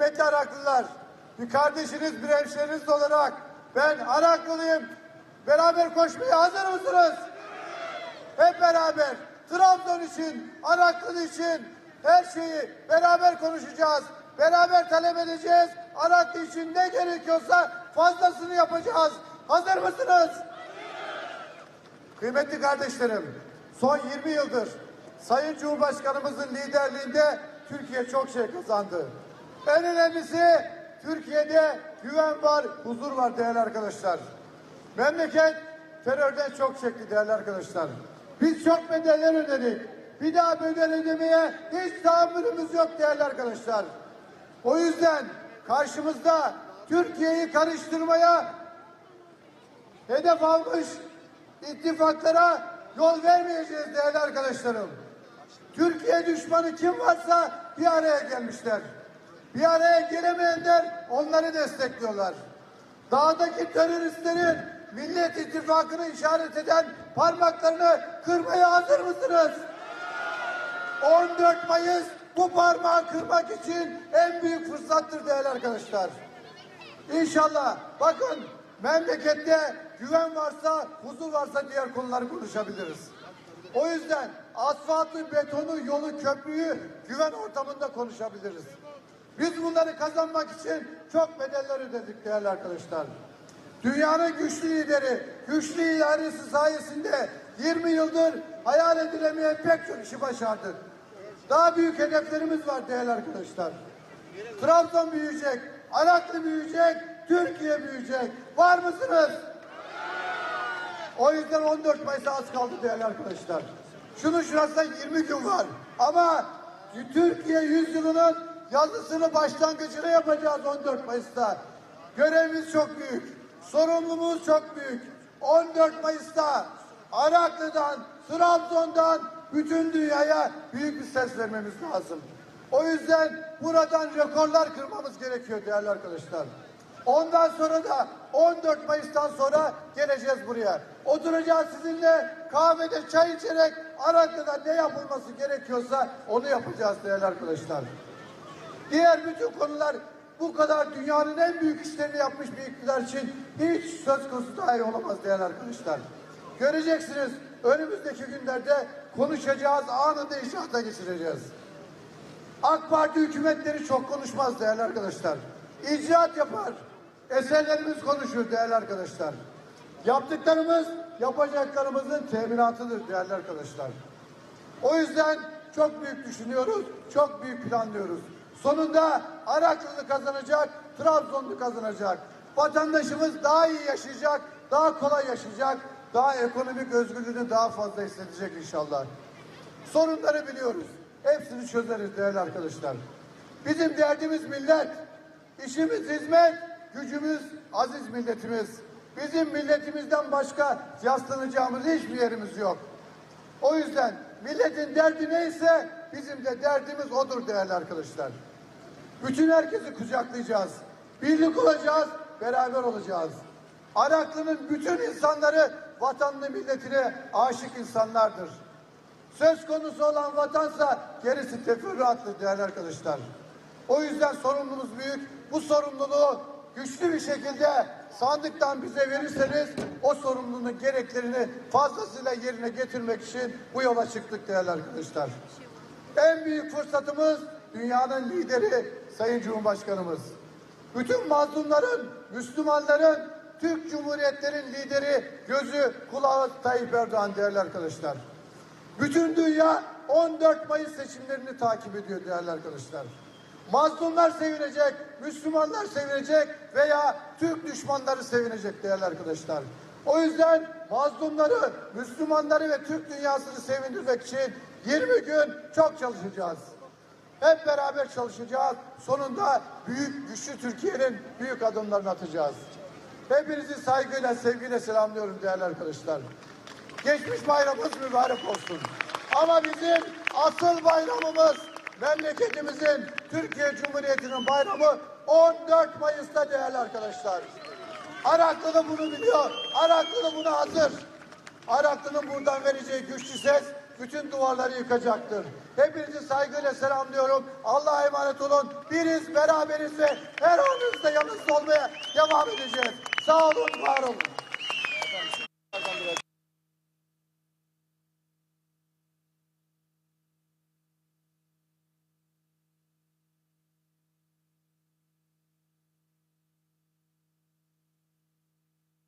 Kıymetli Araklılar, bir kardeşiniz, bir hemşeriniz olarak ben Araklılıyım. Beraber koşmaya hazır mısınız? Hep beraber Trabzon için, Araklı için her şeyi beraber konuşacağız. Beraber talep edeceğiz. Araklı için ne gerekiyorsa fazlasını yapacağız. Hazır mısınız? Kıymetli kardeşlerim, son 20 yıldır Sayın Cumhurbaşkanımızın liderliğinde Türkiye çok şey kazandı. En önemlisi Türkiye'de güven var, huzur var değerli arkadaşlar. Memleket terörden çok çekti değerli arkadaşlar. Biz çok bedeller ödedik. Bir daha bedel ödemeye hiç tahammülümüz yok değerli arkadaşlar. O yüzden karşımızda Türkiye'yi karıştırmaya hedef almış ittifaklara yol vermeyeceğiz değerli arkadaşlarım. Türkiye düşmanı kim varsa bir araya gelmişler. Bir araya gelemeyenler onları destekliyorlar. Dağdaki teröristlerin Millet İttifakı'nı işaret eden parmaklarını kırmaya hazır mısınız? 14 Mayıs bu parmağı kırmak için en büyük fırsattır değerli arkadaşlar. İnşallah bakın memlekette güven varsa, huzur varsa diğer konuları konuşabiliriz. O yüzden asfaltı, betonu, yolu, köprüyü güven ortamında konuşabiliriz. Biz bunları kazanmak için çok bedeller ödedik değerli arkadaşlar. Dünyanın güçlü lideri, güçlü idaresi sayesinde 20 yıldır hayal edilemeyen pek çok işi başardık. Daha büyük hedeflerimiz var değerli arkadaşlar. Trabzon büyüyecek, Araklı büyüyecek, Türkiye büyüyecek. Var mısınız? O yüzden 14 Mayıs'a az kaldı değerli arkadaşlar. Şunun şurasında 20 gün var. Ama Türkiye yüzyılının yazısını başlangıcını yapacağız 14 Mayıs'ta. Görevimiz çok büyük. Sorumluluğumuz çok büyük. 14 Mayıs'ta Araklı'dan, Trabzon'dan bütün dünyaya büyük bir ses vermemiz lazım. O yüzden buradan rekorlar kırmamız gerekiyor değerli arkadaşlar. Ondan sonra da 14 Mayıs'tan sonra geleceğiz buraya. Oturacağız sizinle kahvede çay içerek Araklı'da ne yapılması gerekiyorsa onu yapacağız değerli arkadaşlar. Diğer bütün konular bu kadar dünyanın en büyük işlerini yapmış bir iktidar için hiç söz konusu dahi olamaz değerli arkadaşlar. Göreceksiniz önümüzdeki günlerde konuşacağız, anında inşaata geçireceğiz. AK Parti hükümetleri çok konuşmaz değerli arkadaşlar. İcraat yapar. Eserlerimiz konuşur değerli arkadaşlar. Yaptıklarımız yapacaklarımızın teminatıdır değerli arkadaşlar. O yüzden çok büyük düşünüyoruz, çok büyük planlıyoruz. Sonunda Araklı'nı kazanacak, Trabzonlu kazanacak. Vatandaşımız daha iyi yaşayacak, daha kolay yaşayacak, daha ekonomik özgürlüğünü daha fazla hissedecek inşallah. Sorunları biliyoruz. Hepsini çözeriz değerli arkadaşlar. Bizim derdimiz millet, işimiz hizmet, gücümüz aziz milletimiz. Bizim milletimizden başka yaslanacağımız hiçbir yerimiz yok. O yüzden milletin derdi neyse bizim de derdimiz odur değerli arkadaşlar. Bütün herkesi kucaklayacağız. Birlik olacağız, beraber olacağız. Araklı'nın bütün insanları vatanını milletine aşık insanlardır. Söz konusu olan vatansa gerisi teferruattır değerli arkadaşlar. O yüzden sorumluluğumuz büyük. Bu sorumluluğu güçlü bir şekilde sandıktan bize verirseniz o sorumluluğun gereklerini fazlasıyla yerine getirmek için bu yola çıktık değerli arkadaşlar. En büyük fırsatımız dünyanın lideri Sayın Cumhurbaşkanımız. Bütün mazlumların, Müslümanların, Türk Cumhuriyetlerin lideri, gözü, kulağı Tayyip Erdoğan değerli arkadaşlar. Bütün dünya 14 Mayıs seçimlerini takip ediyor değerli arkadaşlar. Mazlumlar sevinecek, Müslümanlar sevinecek veya Türk düşmanları sevinecek değerli arkadaşlar. O yüzden mazlumları, Müslümanları ve Türk dünyasını sevindirmek için 20 gün çok çalışacağız. Hep beraber çalışacağız. Sonunda büyük, güçlü Türkiye'nin büyük adımlarını atacağız. Hepinizi saygıyla, sevgiyle selamlıyorum değerli arkadaşlar. Geçmiş bayramımız mübarek olsun. Ama bizim asıl bayramımız memleketimizin Türkiye Cumhuriyeti'nin bayramı 14 Mayıs'ta değerli arkadaşlar. Araklı da bunu biliyor. Araklı da buna hazır. Araklı'nın buradan vereceği güçlü ses bütün duvarları yıkacaktır. Hepinizi saygıyla selamlıyorum. Allah'a emanet olun. Biriz, beraberiz ve her anınızda yanınızda olmaya devam edeceğiz. Sağ olun, var olun.